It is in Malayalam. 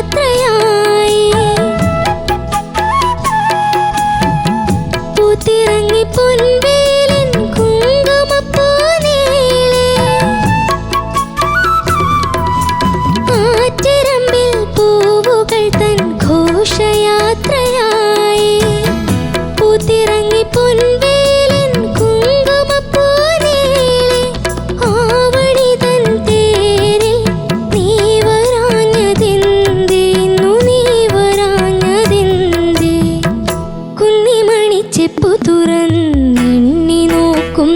യാത്രയായി. പൂവുകൾ തൻ ഘോഷയാത്രയായി. പൂത്തിറങ്ങി പൊൻവേലൻ ചെപ്പു തുറന്നെണ്ണി നോക്കും